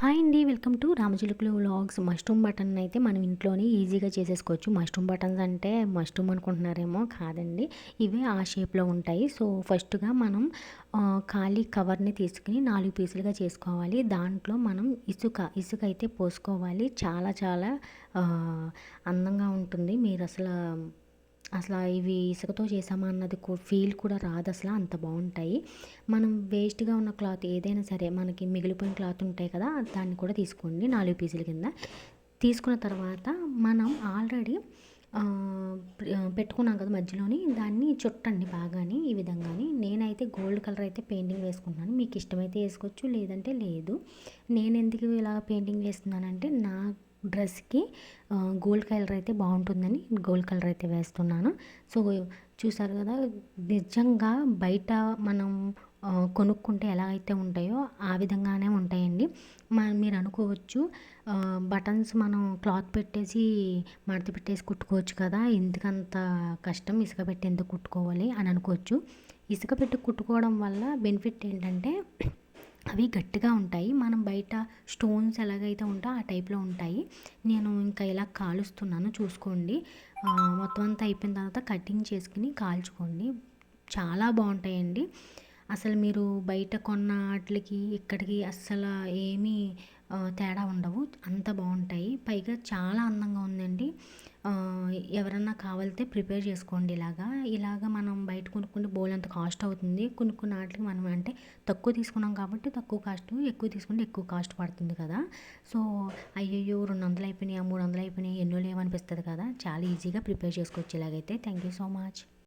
Hi అండి welcome to Ramachilukalu vlogs. Mushroom button అయితే మనం ఇంట్లోనే ఈజీగా చేసేసుకోవచ్చు. మష్రూమ్ బటన్స్ అంటే మష్రూమ్ అనుకుంటున్నారేమో కాదండి. ఇవే ఆ షేప్లో ఉంటాయి. సో ఫస్ట్గా మనం ఖాళీ కవర్ని తీసుకుని నాలుగు పీసులుగా చేసుకోవాలి. దాంట్లో మనం ఇసుక ఇసుక అయితే పోసుకోవాలి. చాలా చాలా అందంగా ఉంటుంది. మీరు అసలు అసలు ఇవి ఇసుకతో చేసామా అన్నది ఫీల్ కూడా రాదు అసలు అంత బాగుంటాయి. మనం వేస్ట్గా ఉన్న క్లాత్ ఏదైనా సరే మనకి మిగిలిపోయిన క్లాత్ ఉంటాయి కదా దాన్ని కూడా తీసుకోండి నాలుగు పీసుల కింద. తీసుకున్న తర్వాత మనం ఆల్రెడీ పెట్టుకున్నాం కదా మధ్యలోని దాన్ని చుట్టండి బాగాని ఈ విధంగాని. నేనైతే గోల్డ్ కలర్ అయితే పెయింటింగ్ వేసుకుంటున్నాను. మీకు ఇష్టమైతే వేసుకోవచ్చు లేదంటే లేదు. నేను ఎందుకు ఇలా పెయింటింగ్ వేస్తున్నానంటే నా డ్రెస్కి గోల్డ్ కలర్ అయితే బాగుంటుందని గోల్డ్ కలర్ అయితే వేస్తున్నాను. సో చూసారు కదా నిజంగా బయట మనం కొనుక్కుంటే ఎలా అయితే ఉంటాయో ఆ విధంగానే ఉంటాయండి. మా మీరు అనుకోవచ్చు బటన్స్ మనం క్లాత్ పెట్టేసి మడత పెట్టేసి కుట్టుకోవచ్చు కదా ఎందుకంత కష్టం ఇసుక పెట్టి ఎందుకు కుట్టుకోవాలి అని అనుకోవచ్చు. ఇసుక పెట్టి కుట్టుకోవడం వల్ల బెనిఫిట్ ఏంటంటే అవి గట్టిగా ఉంటాయి. మనం బయట స్టోన్స్ ఎలాగైతే ఉంటా ఆ టైప్లో ఉంటాయి. నేను ఇంకా ఇలా కాలుస్తున్నాను చూసుకోండి. మొత్తం అంతా అయిపోయిన తర్వాత కటింగ్ చేసుకుని కాల్చుకోండి. చాలా బాగుంటాయండి. అసలు మీరు బయట కొన్న వాటికి ఇక్కడికి అస్సలు ఏమీ తేడా ఉండవు. అంత బాగుంటాయి. పైగా చాలా అందంగా ఉందండి. ఎవరన్నా కావాలితే ప్రిపేర్ చేసుకోండి ఇలాగా. ఇలాగ మనం బయట కొనుక్కుంటే బోల్ అంత కాస్ట్ అవుతుంది. కొన్ని కొన్ని వాటికి మనం అంటే తక్కువ తీసుకున్నాం కాబట్టి తక్కువ కాస్ట్ ఎక్కువ తీసుకుంటే ఎక్కువ కాస్ట్ పడుతుంది కదా. సో అయ్యయ్యో రెండు వందలు అయిపోయినాయి మూడు వందలు అయిపోయినాయి ఎన్నో లేవనిపిస్తుంది కదా. చాలా ఈజీగా ప్రిపేర్ చేసుకోవచ్చు ఇలాగైతే. Thank you so much.